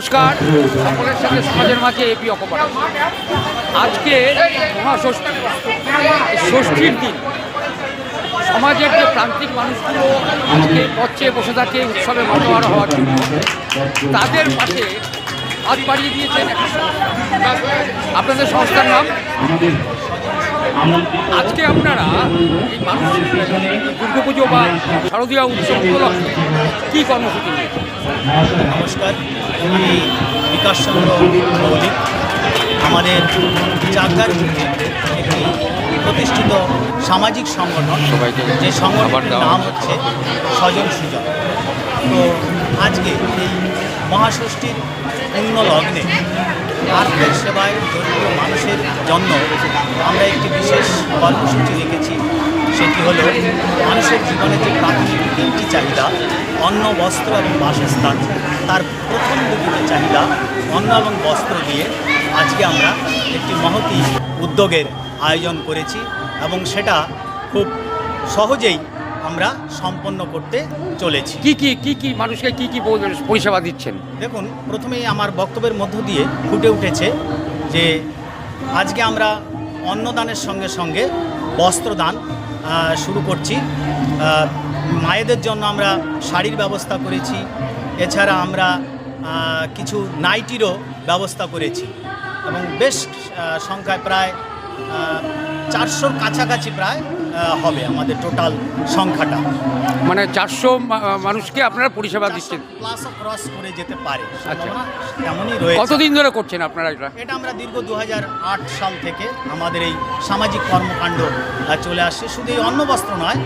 নমস্কার। সকলের সাথে সমাজের মাঝে এপি অকপাট। আজকে মহাষষ্ঠী ষষ্ঠীর দিন সমাজের যে প্রান্তিক মানুষগুলো আজকে পথে বসে থাকে, উৎসবে মাতোয়ারা হওয়ার জন্য, তাদের পাশে হাত বাড়িয়ে দিয়েছেন আপনাদের সংস্থার নাম? আজকে আপনারা এই মানুষ দুর্গাপুজো বা শারদীয় উৎসব উপলক্ষে কী কর্মসূচি নমস্কার আমি বিকাশ চন্দ্র মৌলিক আমাদের চাকদার একটি প্রতিষ্ঠিত সামাজিক সংগঠন যে সংগঠনের নাম হচ্ছে স্বজন সুজন। তো আজকে এই মহাষষ্ঠীর পূর্ণ লগ্নে আর্থিক সেবায় দরিদ্র মানুষের জন্য আমরা একটি বিশেষ কর্মসূচি রেখেছি। সেটি হলো মানুষের জীবনে যে প্রাথমিক তিনটি চাহিদা, অন্ন, বস্ত্র এবং বাসস্থান, তার প্রথম দুটি চাহিদা, অন্ন এবং বস্ত্র দিয়ে আজকে আমরা একটি মহতি উদ্যোগের আয়োজন করেছি এবং সেটা খুব সহজেই আমরা সম্পন্ন করতে চলেছি। কি কি কি কি মানুষকে কি কি পরিষেবা দিচ্ছেন? দেখুন প্রথমেই আমার বক্তব্যের মধ্য দিয়ে ফুটে উঠেছে যে আজকে আমরা অন্নদানের সঙ্গে সঙ্গে বস্ত্রদান শুরু করছি। মায়েদের জন্য আমরা শাড়ির ব্যবস্থা করেছি। এছাড়া আমরা কিছু নাইটিরও ব্যবস্থা করেছি। এবং বেশ সংখ্যায় প্রায় চারশোর কাছাকাছি প্রায় হবে আমাদের টোটাল সংখ্যাটা। মানে চারশো মানুষকে আপনারা পরিষেবা দিচ্ছেন। প্লাস ক্রস করে যেতে পারে। আচ্ছা। তেমনই রয়েছে। কতদিন ধরে করছেন আপনারা এটা? এটা আমরা দীর্ঘ দু হাজার আট সাল থেকে আমাদের এই সামাজিক কর্মকাণ্ড চলে আসছে। শুধু এই অন্ন বস্ত্র নয়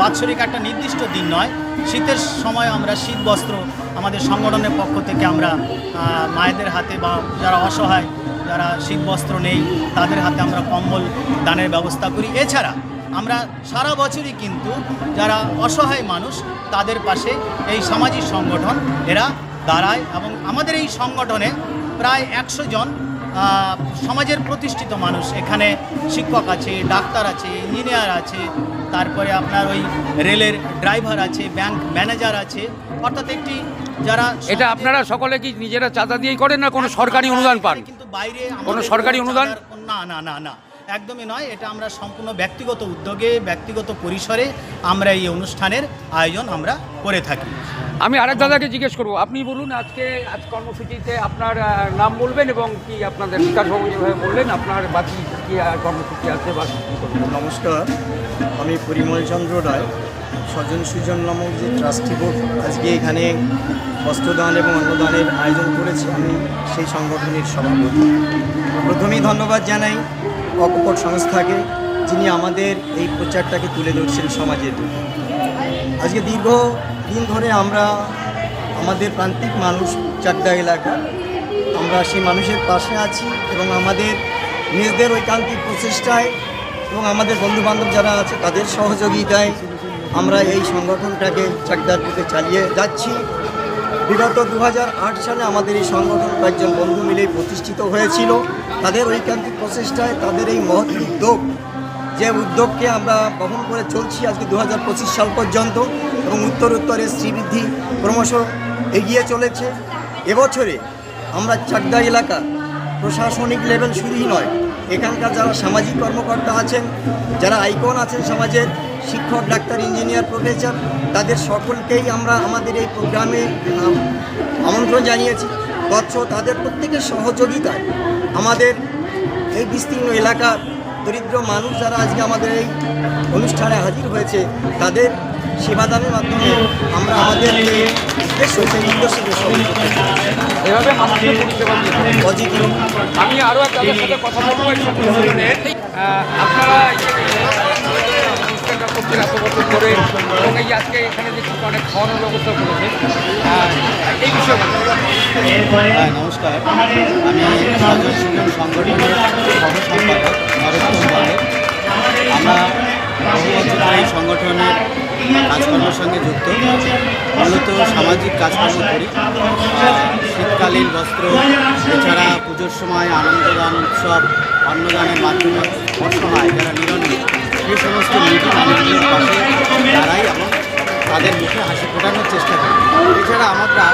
বাৎসরিক একটা নির্দিষ্ট দিন নয়। শীতের সময় আমরা শীত বস্ত্র আমাদের সংগঠনের পক্ষ থেকে আমরা মায়েদের হাতে বা যারা অসহায়, যারা শীত বস্ত্র নেই, তাদের হাতে আমরা কম্বল দানের ব্যবস্থা করি। এছাড়া আমরা সারা বছরই কিন্তু যারা অসহায় মানুষ, তাদের পাশে এই সামাজিক সংগঠন, এরা দাঁড়ায় এবং আমাদের এই সংগঠনে প্রায় একশো জন সমাজের প্রতিষ্ঠিত মানুষ। এখানে শিক্ষক আছে ডাক্তার আছে ইঞ্জিনিয়ার আছে তারপরে আপনার ওই রেলের ড্রাইভার আছে ব্যাংক ম্যানেজার আছে। অর্থাৎ একটি যারা এটা আপনারা সকলে কি নিজেরা চাঁদা দিয়েই করেন না কোনো সরকারি অনুদান পান? কিন্তু বাইরে কোনো সরকারি অনুদান? না না না না। একদমই নয় এটা আমরা সম্পূর্ণ ব্যক্তিগত উদ্যোগে ব্যক্তিগত পরিসরে আমরা এই অনুষ্ঠানের আয়োজন আমরা করে থাকি। আমি আরেক দাদাকে জিজ্ঞেস করব আপনি বলুন আজকে আজ কর্মসূচিতে আপনার নাম বলবেন এবং কি আপনাদের বিকাশবাবু যেভাবে বললেন আপনার বাকি কি আর কর্মসূচি আছে বা নমস্কার আমি পরিমল চন্দ্র রায় স্বজন সুজন নামক যে ট্রাস্টি বোর্ড আজকে এখানে বস্ত্রদান এবং অন্নদানের আয়োজন করেছে আমি সেই সংগঠনের সভাপতি। প্রথমেই ধন্যবাদ জানাই অকপট সংস্থাকে, যিনি আমাদের এই প্রচারটাকে তুলে ধরছেন সমাজের আজকে দীর্ঘ দিন ধরে আমরা আমাদের প্রান্তিক মানুষ চাকদা এলাকা, আমরা সেই মানুষের পাশে আছি এবং আমাদের নিজেদের ঐকান্তিক প্রচেষ্টায় এবং আমাদের বন্ধুবান্ধব যারা আছে তাদের সহযোগিতায় আমরা এই সংগঠনটাকে চাকদার দিকে চালিয়ে যাচ্ছি। বিগত দু হাজার আট সালে আমাদের এই সংগঠন কয়েকজন বন্ধু মিলে প্রতিষ্ঠিত হয়েছিল। তাদের ঐকান্তিক প্রচেষ্টায় তাদের এই মহৎ উদ্যোগ, যে উদ্যোগকে আমরা বহন করে চলছি আজকে দু হাজার পঁচিশ সাল পর্যন্ত এবং উত্তর উত্তরের শ্রীবৃদ্ধি ক্রমশ এগিয়ে চলেছে। এবছরে আমরা চাকদা এলাকা প্রশাসনিক লেভেল শুধুই নয়, এখানকার যারা সামাজিক কর্মকর্তা আছেন, যারা আইকন আছেন সমাজের শিক্ষক ডাক্তার ইঞ্জিনিয়ার প্রফেসর তাদের সকলকেই আমরা আমাদের এই প্রোগ্রামে আম, আমন্ত্রণ জানিয়েছি। তৎস তাদের প্রত্যেকের সহযোগিতায় আমাদের এই বিস্তীর্ণ এলাকার দরিদ্র মানুষ যারা আজকে আমাদের এই অনুষ্ঠানে হাজির হয়েছে তাদের সেবাদানের মাধ্যমে আমরা আমাদের উদ্দেশ্য সেই উদ্দেশ্যকে। এভাবে পজিটিভ আমি আরও এক দাদার সাথে কথা বলব আপনারা বছর ধরে এবং এই আজকে এখানে যে অনেক খাওয়ানোর ব্যবস্থা করেছেন আহ, এই বিষয়ে হ্যাঁ নমস্কার। আমি সংগঠনের সহসম্পাদক আমরা বহু বছর এই সংগঠনের কাজকর্মের সঙ্গে যুক্ত। মূলত সামাজিক কাজকর্ম করি। শীতকালীন বস্ত্র এছাড়া পুজোর সময় আনন্দদান উৎসব অন্নদানের মাধ্যমে অসহায় যারা নিরন্ন সেই সমস্ত মানুষদের পাশে দাঁড়াই এবং তাদের মুখে হাসি ফোটানোর চেষ্টা করি। এছাড়া আমরা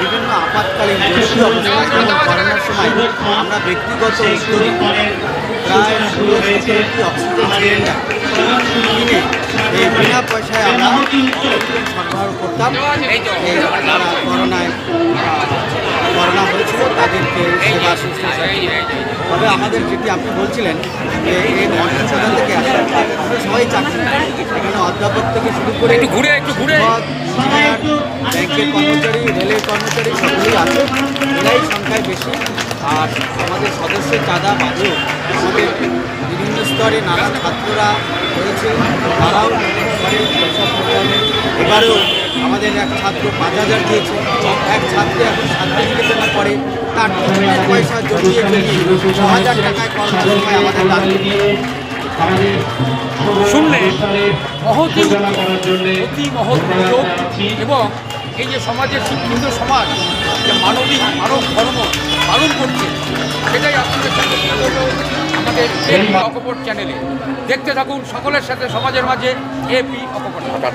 বিভিন্ন আপাতকালীন করোনার সময় আমরা ব্যক্তিগত উদ্যোগে প্রায় ষোলো সতেরোটি অক্সিজেন সিলিন্ডার এই বিনা পয়সায় আমরা সরবরাহ করতাম। এই করোনায় তবে আমাদের যেটি আপনি বলছিলেন যে এই মন্ত্রিসভা থেকে আসে আমরা সবাই চাকরি করি। এখানে অধ্যাপক থেকে শুরু করে একটু ঘুরে একটু ঘুরে। ব্যাংকের কর্মচারী রেলের কর্মচারী সকলেই আছে। এরাই সংখ্যায় বেশি। আর আমাদের সদস্যের চাঁদা বাদেও আমাদের বিভিন্ন স্তরে নানা ছাত্ররা রয়েছে। তারাও করে এবারেও আমাদের এক ছাত্র পাঁচ হাজার দিয়েছে। এক ছাত্র এখন শান্তিনিকেতনে পড়ে তার টিকিটের পয়সা জমিয়ে জমিয়ে ছ হাজার টাকায় করোনার সময় আমাদের দান শুনলে মহতি অতি মহৎ উদ্যোগ এবং এই যে সমাজের শিক্ষিত সমাজ যে মানবিক মানব ধর্ম পালন করছে সেটাই আপনাদের সাথে আমাদের এপি অকপট চ্যানেলে। দেখতে থাকুন সকলের সাথে সমাজের মাঝে এপি অকপট। হঠাৎ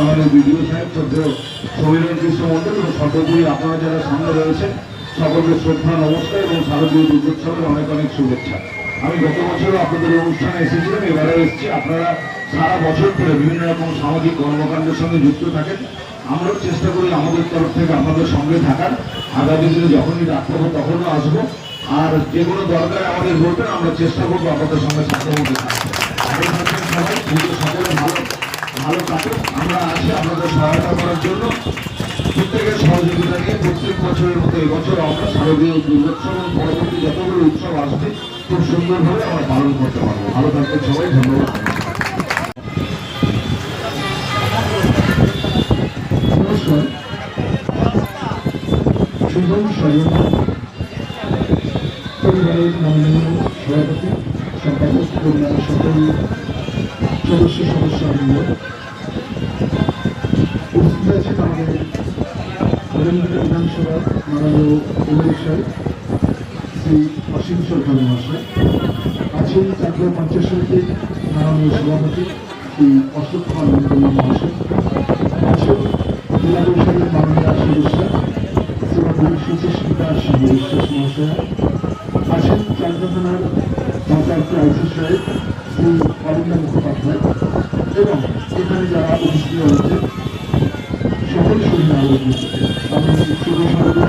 মাননীয় বিডিও সাহেব শ্রদ্ধা সমীরণ কৃষ্ণ মণ্ডল এবং সর্বোপরি আপনারা যারা সামনে রয়েছেন, সকলকে শ্রদ্ধা, নমস্কার এবং শারদীয় দুর্গোৎসবের অনেক অনেক শুভেচ্ছা। আমি গত বছরও আপনাদের অনুষ্ঠানে এসেছিলাম এবারে এসেছি। আপনারা সারা বছর ধরে বিভিন্ন রকম সামাজিক কর্মকাণ্ডের সঙ্গে যুক্ত থাকেন। আমরাও চেষ্টা করি আমাদের তরফ থেকে আপনাদের সঙ্গে থাকার। আগামী দিনে যখনই ডাকতে হবে তখনও আসব। আর যে কোনো দরকারে আমাদের বলবেন, আমরা চেষ্টা করব আপনাদের সঙ্গে সাথে সকলে ভালো। ভালো কাটুক আমরা আছি আপনাদের সহায়তা করার জন্য। প্রত্যেকের সহযোগিতা নিয়ে প্রত্যেক বছরের মতো এবছর আমরা শারদীয় দুর্গোৎসব এবং পরবর্তী যতগুলো উৎসব আসবে, খুব সুন্দরভাবে আমরা পালন করতে পারব। ভালো থাকবেন সবাই, ধন্যবাদ। সভাপতি, সম্পাদক সকল সদস্য সদস্যবৃন্দ উপস্থিত আছেন আমাদের করিমগঞ্জ বিধানসভা মাননীয় এমএলএ সাহেব, শ্রী অসীম সরকার মহাশয়, আছেন চাকর পঞ্চায়েত সমিতির মাননীয় সভাপতি শ্রী অশোক কুমার মন্ডল মহাশয়, আছেন জেলা পরিষদের মাননীয় সদস্য শ্রীমতী সুচিস্মিতা সিংহ বিশ্বাস মহাশয়া, আছেন চাকদা থানার ভারপ্রাপ্ত আইসি সাহেব শ্রী অরবিন্দ মুখোপাধ্যায় এবং এখানে যারা উপস্থিত রয়েছে সকল সুবিধা আলোচনা আমি শুভ সন্ধ্যা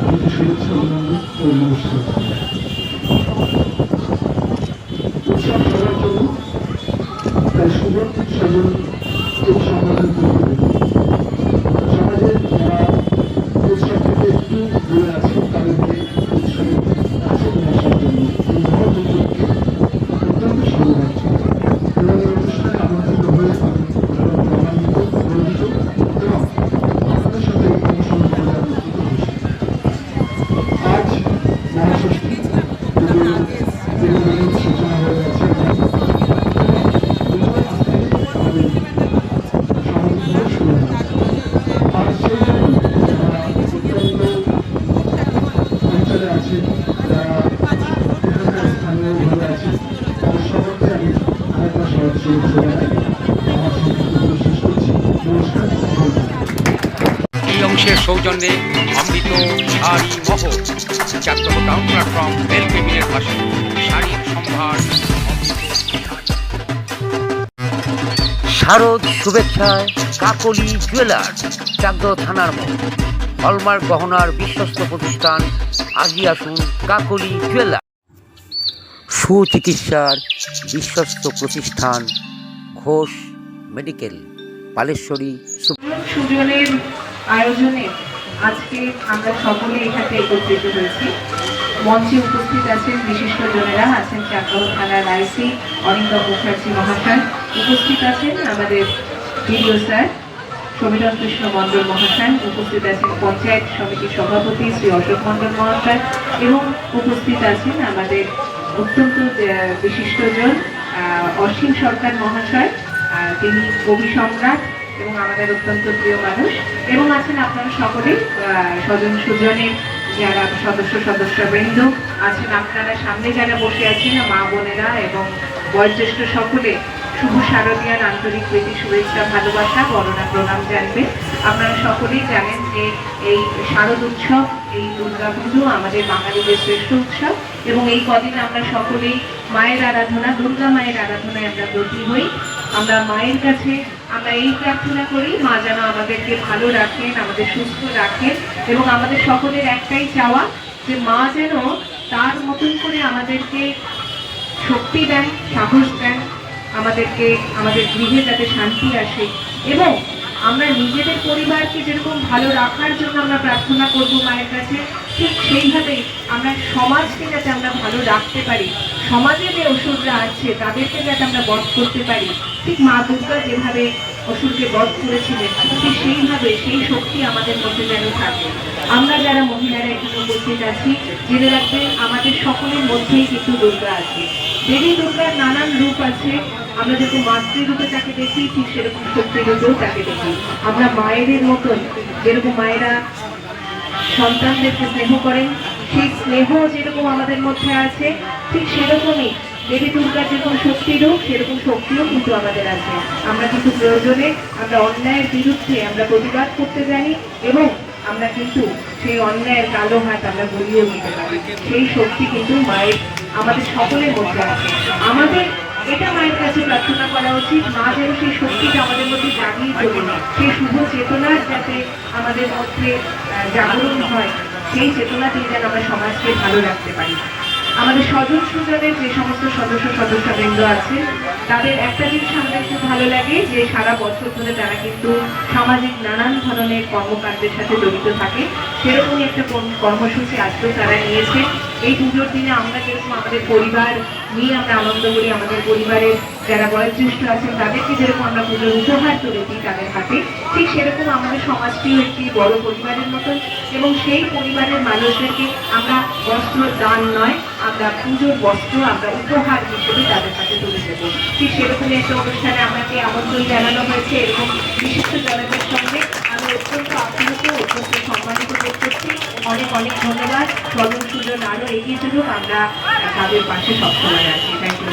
প্রতি শুভেচ্ছা অভিনন্দন ও অংশের সৌজন্যে অমৃত শাড়ি মহ চারতম টাউন প্ল্যাটফর্ম রেল কেবিনের পাশে শাড়ির সম্ভার শারদ শুভেচ্ছায় কাকলি জুয়েলার্স চাকদ থানার মোড় হলমার্ক গহনার বিশ্বস্ত প্রতিষ্ঠান, আজই আসুন কাকলি জুয়েলার্স। সুচিকিৎসার বিশ্বস্ত প্রতিষ্ঠান ঘোষ মেডিকেল, পালেশ্বরী সুজনের আয়োজনে আজকে আমরা সকলে এখানে একত্রিত হয়েছি। মঞ্চে উপস্থিত আছেন বিশিষ্ট জনেরা, আছেন চাকদহ থানার আইসি অরিন্দম মুখার্জি মহাশয়। উপস্থিত আছেন আমাদের বিডিও স্যার সমীরণ কৃষ্ণ মণ্ডল মহাশয়। উপস্থিত আছেন পঞ্চায়েত সমিতির সভাপতি শ্রী অশোক মণ্ডল মহাশয় এবং উপস্থিত আছেন আমাদের অত্যন্ত বিশিষ্টজন অসীম সরকার মহাশয় তিনি কবি সম্রাট। এবং আমাদের অত্যন্ত প্রিয় মানুষ। এবং আছেন আপনারা সকলে আহ, স্বজন সুজনের যারা সদস্য সদস্যবৃন্দ আছেন আপনারা সামনে যারা বসে আছেন মা বোনেরা এবং বয়োজ্যেষ্ঠ সকলে শুভ শারদীয়ার আন্তরিক প্রীতি শুভেচ্ছা ভালোবাসা বড়রা প্রণাম জানবে। আপনারা সকলেই জানেন যে এই শারদ উৎসব এই দুর্গা পুজো আমাদের বাঙালিদের শ্রেষ্ঠ উৎসব এবং এই কদিন আমরা সকলেই মায়ের আরাধনা দুর্গা মায়ের আরাধনায় আমরা ব্রতী হই। আমরা মায়ের কাছে আমরা এই প্রার্থনা করি, মা যেন আমাদেরকে ভালো রাখেন, আমাদের সুস্থ রাখেন এবং আমাদের সকলের একটাই চাওয়া যে মা যেন তার মতন করে আমাদেরকে শক্তি দেন, সাহস দেন, আমাদেরকে, আমাদের গৃহে যাতে শান্তি আসে এবং আমরা নিজেদের পরিবারকে যেরকম ভালো রাখার জন্য আমরা প্রার্থনা করব মায়ের কাছে, ঠিক সেইভাবেই আমরা সমাজকে যাতে আমরা ভালো রাখতে পারি, সমাজে যে অসুররা আছে তাদেরকে যাতে আমরা বধ করতে পারি। ঠিক মা দুর্গা যেভাবে অসুরকে বধ করেছিলেন, ঠিক সেইভাবে সেই শক্তি আমাদের মধ্যে যেন থাকে। আমরা যারা মহিলারা এখানে উপস্থিত আছি, জেনে রাখবেন আমাদের সকলের মধ্যেই কিন্তু দুর্গা আছে। দেবী দুর্গার নানান রূপ আছে আমরা যখন মাতৃরূপে তাকে দেখি, ঠিক সেরকম শক্তি রূপেও তাকে দেখি। আমরা মায়েদের মতন যেরকম মায়েরা সন্তানদেরকে স্নেহ করেন, সেই স্নেহ যেরকম আমাদের মধ্যে আছে, ঠিক সেরকমই দেবী দুর্গার যেরকম শক্তি রূপ, সেরকম শক্তিও কিন্তু আমাদের আছে। আমরা কিন্তু প্রয়োজনে, আমরা অন্যায়ের বিরুদ্ধে আমরা প্রতিবাদ করতে জানি এবং আমরা কিন্তু সেই অন্যায়ের কালো হাত আমরা গড়িয়ে নিতে পারি। সেই শক্তি কিন্তু মায়ের, আমাদের সকলের মধ্যে আছে। আমাদের এটা মায়ের কাছে প্রার্থনা করা উচিত। মা যেন সেই শক্তিটা আমাদের মধ্যে জাগিয়ে তোলে, সেই শুভ চেতনা যাতে আমাদের মধ্যে জাগরণ হয়, সেই চেতনাতেই যেন আমরা সমাজকে ভালো রাখতে পারি। আমাদের স্বজন সুজনের যে সমস্ত সদস্য সদস্য সদস্যবৃন্দ আছে তাদের একটা জিনিস আমাদের খুব ভালো লাগে, যে সারা বছর ধরে তারা কিন্তু সামাজিক নানান ধরনের কর্মকাণ্ডের সাথে জড়িত থাকে। সেরকমই একটা কর্মসূচি আজকেও তারা নিয়েছে। এই পুজোর দিনে আমরা যেরকম আমাদের পরিবার নিয়ে আমরা আনন্দ করি, আমাদের পরিবারের যারা বয়োজ্যেষ্ঠ আছেন, তাদেরকে যেরকম আমরা পুজোর উপহার তুলে দিই তাদের হাতে, ঠিক সেরকম আমাদের সমাজটিও একটি বড় পরিবারের মতন। এবং সেই পরিবারের মানুষদেরকে আমরা বস্ত্র দান নয়, আমরা পুজোর বস্ত্র আমরা উপহার হিসেবে তাদের কাছে তুলে দেবো। ঠিক সেরকমই একটা অনুষ্ঠানে আমাকে আমন্ত্রণ জানানো হয়েছে এরকম বিশিষ্ট জনতার সঙ্গে আমি অত্যন্ত আপ্লুত, অত্যন্ত সম্মানিত বোধ করছি। অনেক অনেক ধন্যবাদ। স্বজন সুজন আরও এগিয়ে চলুক। আমরা তাদের পাশে সবসময় আছি। Thank you